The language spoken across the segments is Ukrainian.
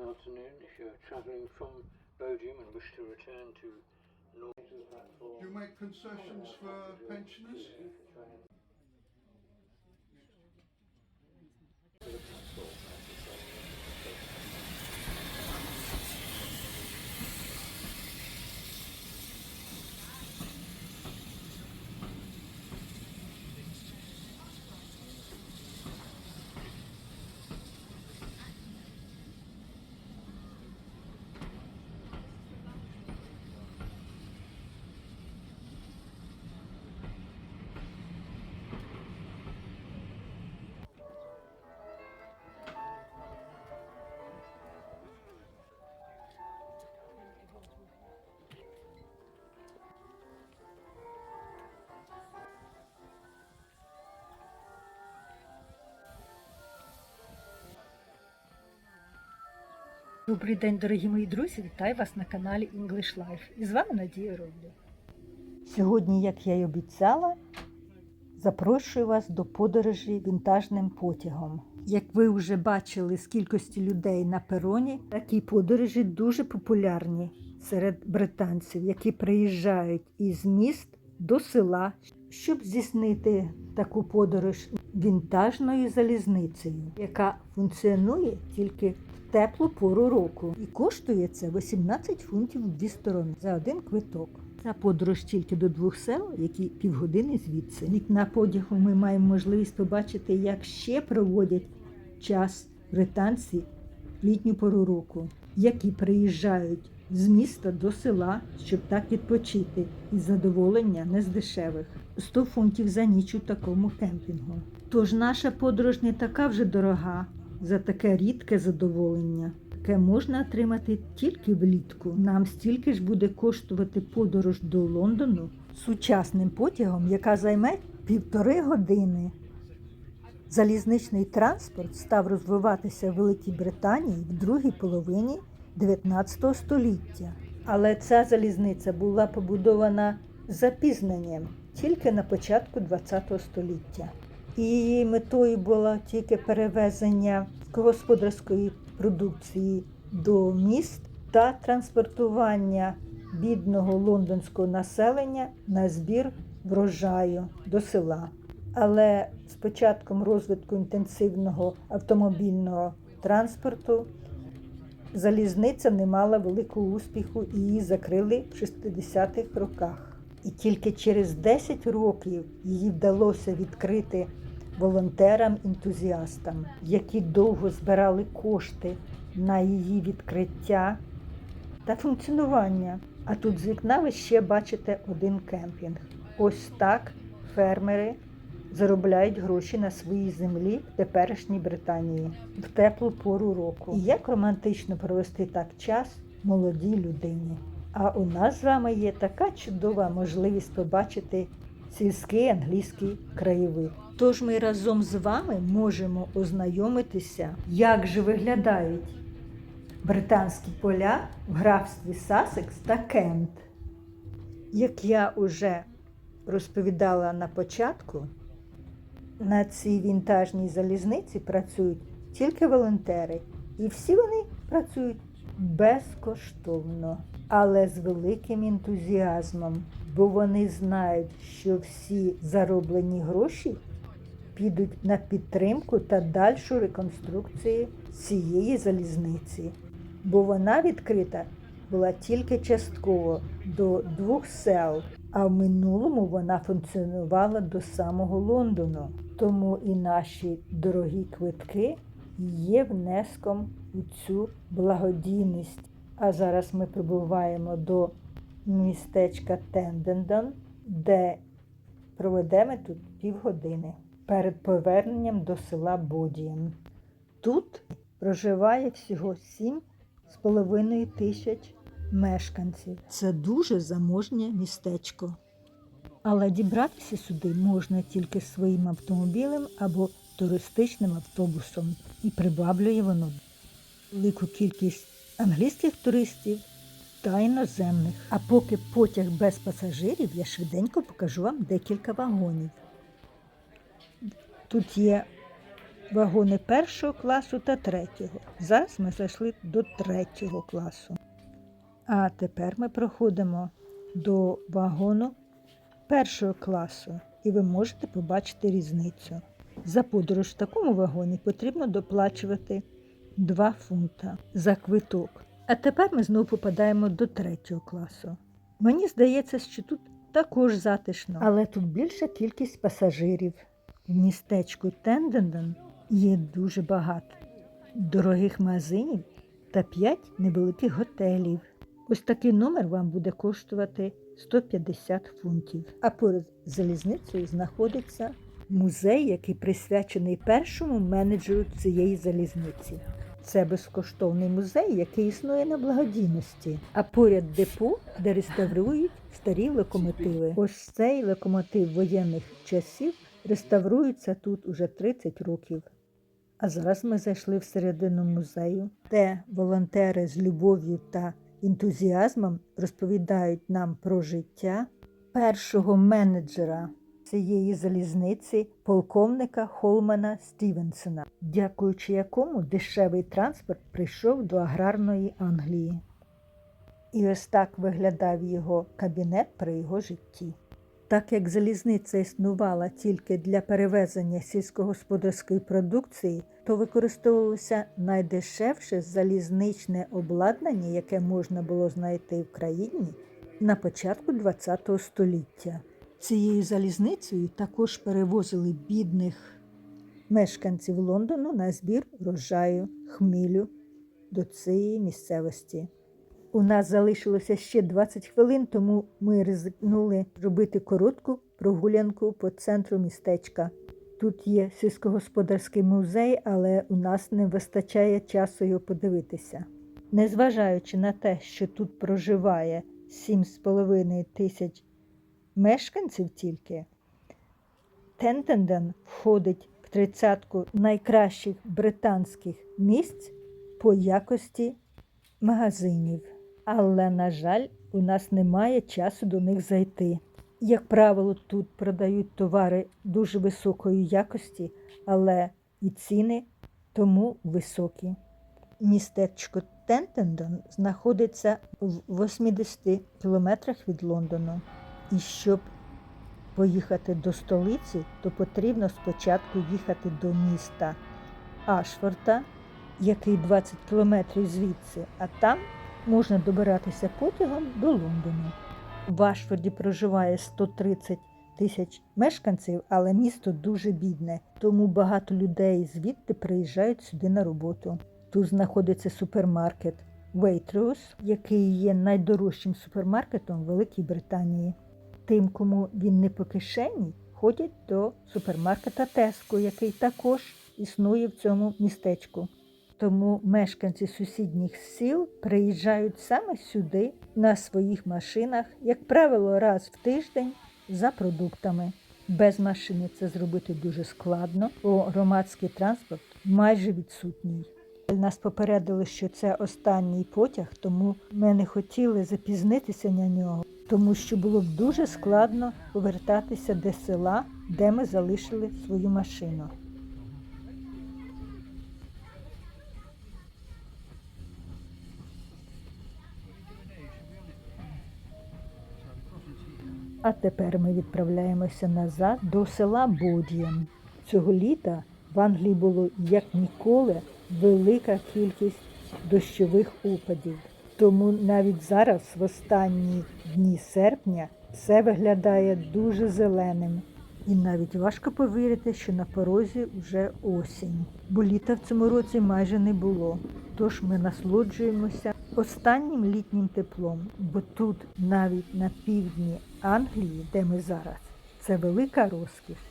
Afternoon, if you're travelling from Bodiam and wish to return to North. Do you make concessions for pensioners? Добрий день, дорогі мої друзі! Вітаю вас на каналі English Life. І з вами Надія Роблю. Сьогодні, як я й обіцяла, запрошую вас до подорожі вінтажним потягом. Як ви вже бачили з кількості людей на пероні, такі подорожі дуже популярні серед британців, які приїжджають із міст до села, щоб здійснити таку подорож вінтажною залізницею, яка функціонує тільки теплу пору року. І коштує це 18 фунтів дві сторони за один квиток. Ця подорож тільки до двох сел, які півгодини звідси. Вікна подягу ми маємо можливість побачити, як ще проводять час британці літню пору року, які приїжджають з міста до села, щоб так відпочити, і задоволення не з дешевих. 100 фунтів за ніч у такому кемпінгу. Тож наша подорож не така вже дорога за таке рідке задоволення, яке можна отримати тільки влітку. Нам стільки ж буде коштувати подорож до Лондону сучасним потягом, яка займе півтори години. Залізничний транспорт став розвиватися в Великій Британії в другій половині 19 століття. Але ця залізниця була побудована запізненням тільки на початку 20 століття. Її метою було тільки перевезення господарської продукції до міст та транспортування бідного лондонського населення на збір врожаю до села. Але з початком розвитку інтенсивного автомобільного транспорту залізниця не мала великого успіху і її закрили в 60-х роках. І тільки через 10 років її вдалося відкрити волонтерам-ентузіастам, які довго збирали кошти на її відкриття та функціонування. А тут з вікна ви ще бачите один кемпінг. Ось так фермери заробляють гроші на своїй землі в теперішній Британії в теплу пору року. І як романтично провести так час молодій людині. А у нас з вами є така чудова можливість побачити сільський англійський краєвид. Тож ми разом з вами можемо ознайомитися, як же виглядають британські поля в графстві Сасекс та Кент. Як я уже розповідала на початку, на цій вінтажній залізниці працюють тільки волонтери, і всі вони працюють безкоштовно, але з великим ентузіазмом, бо вони знають, що всі зароблені гроші підуть на підтримку та дальшу реконструкцію цієї залізниці, бо вона відкрита була тільки частково до двох сел, а в минулому вона функціонувала до самого Лондону. Тому і наші дорогі квитки є внеском у цю благодійність. А зараз ми прибуваємо до містечка Тендендон, де проведемо тут півгодини перед поверненням до села Бодієм. Тут проживає всього сім з половиною тисяч мешканців. Це дуже заможнє містечко. Але дібратися сюди можна тільки своїм автомобілем або туристичним автобусом, і приваблює воно велику кількість англійських туристів та іноземних. А поки потяг без пасажирів, я швиденько покажу вам декілька вагонів. Тут є вагони першого класу та третього. Зараз ми зайшли до третього класу. А тепер ми проходимо до вагону першого класу, і ви можете побачити різницю. За подорож в такому вагоні потрібно доплачувати 2 фунта за квиток. А тепер ми знову попадаємо до третього класу. Мені здається, що тут також затишно, але тут більша кількість пасажирів. В містечку Тенденден є дуже багато дорогих магазинів та 5 невеликих готелів. Ось такий номер вам буде коштувати 150 фунтів. А поряд з залізницею знаходиться музей, який присвячений першому менеджеру цієї залізниці. Це безкоштовний музей, який існує на благодійності. А поряд депо, де реставрують старі локомотиви. Ось цей локомотив воєнних часів реставрується тут уже 30 років. А зараз ми зайшли всередину музею, де волонтери з любов'ю та ентузіазмом розповідають нам про життя першого менеджера цієї залізниці, полковника Холмана Стівенсона, дякуючи якому дешевий транспорт прийшов до аграрної Англії. І ось так виглядав його кабінет при його житті. Так як залізниця існувала тільки для перевезення сільськогосподарської продукції, то використовувалося найдешевше залізничне обладнання, яке можна було знайти в країні на початку ХХ століття. Цією залізницею також перевозили бідних мешканців Лондону на збір врожаю, хмілю до цієї місцевості. У нас залишилося ще 20 хвилин, тому ми ризикнули робити коротку прогулянку по центру містечка. Тут є сільськогосподарський музей, але у нас не вистачає часу його подивитися. Незважаючи на те, що тут проживає 7,5 тисяч мешканців тільки, Тентенден входить в тридцятку найкращих британських місць по якості магазинів. Але, на жаль, у нас немає часу до них зайти. Як правило, тут продають товари дуже високої якості, але і ціни тому високі. Містечко Тентендон знаходиться в 80 кілометрах від Лондону. І щоб поїхати до столиці, то потрібно спочатку їхати до міста Ашфорта, який 20 кілометрів звідси, а там можна добиратися потягом до Лондону. В Ашфорді проживає 130 тисяч мешканців, але місто дуже бідне, тому багато людей звідти приїжджають сюди на роботу. Тут знаходиться супермаркет Waitrose, який є найдорожчим супермаркетом Великій Британії. Тим, кому він не по кишені, ходять до супермаркета Tesco, який також існує в цьому містечку. Тому мешканці сусідніх сіл приїжджають саме сюди на своїх машинах, як правило, раз в тиждень за продуктами. Без машини це зробити дуже складно, бо громадський транспорт майже відсутній. Нас попередили, що це останній потяг, тому ми не хотіли запізнитися на нього, тому що було б дуже складно повертатися до села, де ми залишили свою машину. А тепер ми відправляємося назад до села Бодієм. Цього літа в Англії було як ніколи велика кількість дощових опадів. Тому навіть зараз, в останні дні серпня, все виглядає дуже зеленим. І навіть важко повірити, що на порозі вже осінь, бо літа в цьому році майже не було. Тож ми насолоджуємося останнім літнім теплом, бо тут, навіть на півдні Англії, де ми зараз, це велика розкіш.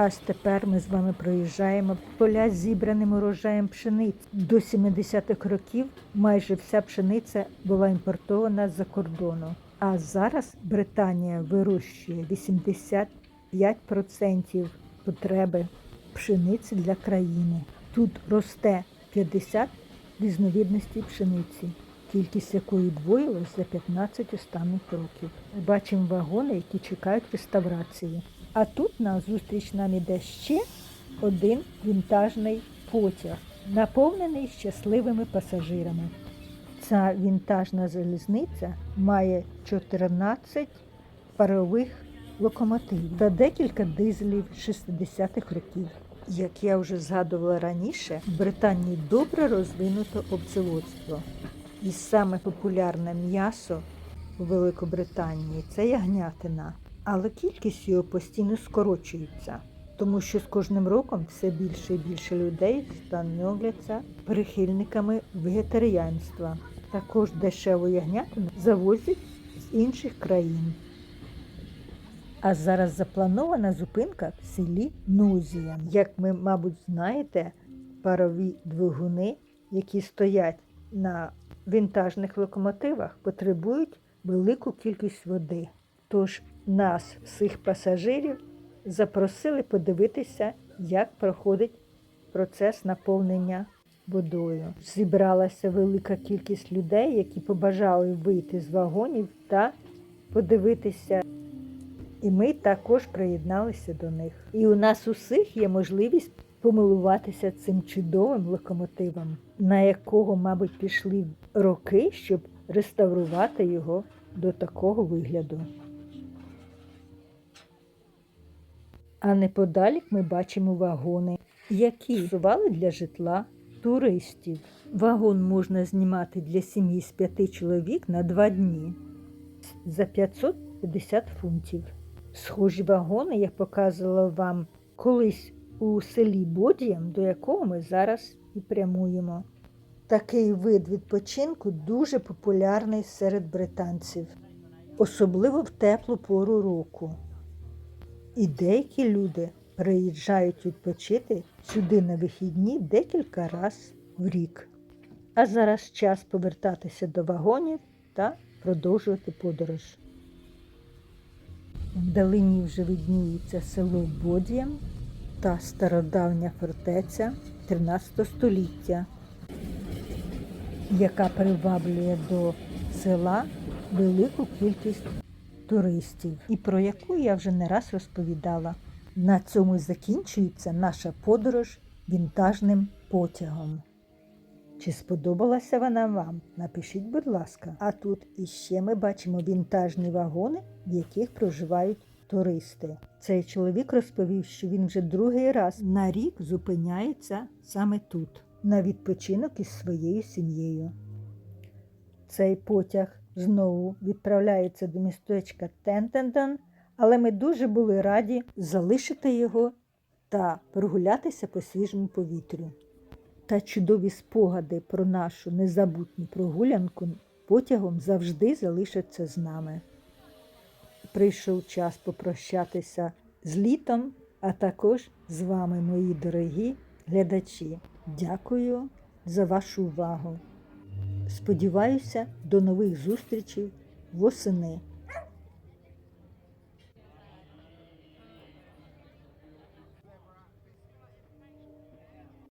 Аж тепер ми з вами проїжджаємо поля з зібраним урожаєм пшениці. До 70-х років майже вся пшениця була імпортована з-за кордону. А зараз Британія вирощує 85% потреби пшениці для країни. Тут росте 50 різновидностей пшениці, кількість якої двоїлась за 15 останніх років. Бачимо вагони, які чекають реставрації. А тут на зустріч нам іде ще один вінтажний потяг, наповнений щасливими пасажирами. Ця вінтажна залізниця має 14 парових локомотивів та декілька дизелів 60-х років. Як я вже згадувала раніше, в Британії добре розвинуто обзаводство. І саме популярне м'ясо у Великобританії це ягнятина. Але кількість його постійно скорочується, тому що з кожним роком все більше і більше людей становляться прихильниками вегетаріанства. Також дешеву ягнятину завозять з інших країн. А зараз запланована зупинка в селі Нузія. Як ви, мабуть, знаєте, парові двигуни, які стоять на вінтажних локомотивах, потребують велику кількість води. Тож нас, всіх пасажирів, запросили подивитися, як проходить процес наповнення водою. Зібралася велика кількість людей, які побажали вийти з вагонів та подивитися. І ми також приєдналися до них. І у нас усіх є можливість помилуватися цим чудовим локомотивом, на якого, мабуть, пішли роки, щоб реставрувати його до такого вигляду. А неподалік ми бачимо вагони, які сували для житла туристів. Вагон можна знімати для сім'ї з п'яти чоловік на два дні за 550 фунтів. Схожі вагони я показувала вам колись у селі Бодіям, до якого ми зараз і прямуємо. Такий вид відпочинку дуже популярний серед британців, особливо в теплу пору року. І деякі люди приїжджають відпочити сюди на вихідні декілька разів в рік. А зараз час повертатися до вагонів та продовжувати подорож. Вдалині вже видніється село Бодіям та стародавня фортеця 13 століття, яка приваблює до села велику кількість туристів, і про яку я вже не раз розповідала. На цьому й закінчується наша подорож вінтажним потягом. Чи сподобалася вона вам? Напишіть, будь ласка. А тут іще ми бачимо вінтажні вагони, в яких проживають туристи. Цей чоловік розповів, що він вже другий раз на рік зупиняється саме тут, на відпочинок із своєю сім'єю. Цей потяг знову відправляється до містечка Тентендон, але ми дуже були раді залишити його та прогулятися по свіжому повітрю. Та чудові спогади про нашу незабутню прогулянку потягом завжди залишаться з нами. Прийшов час попрощатися з літом, а також з вами, мої дорогі глядачі. Дякую за вашу увагу. Сподіваюся, до нових зустрічей восени.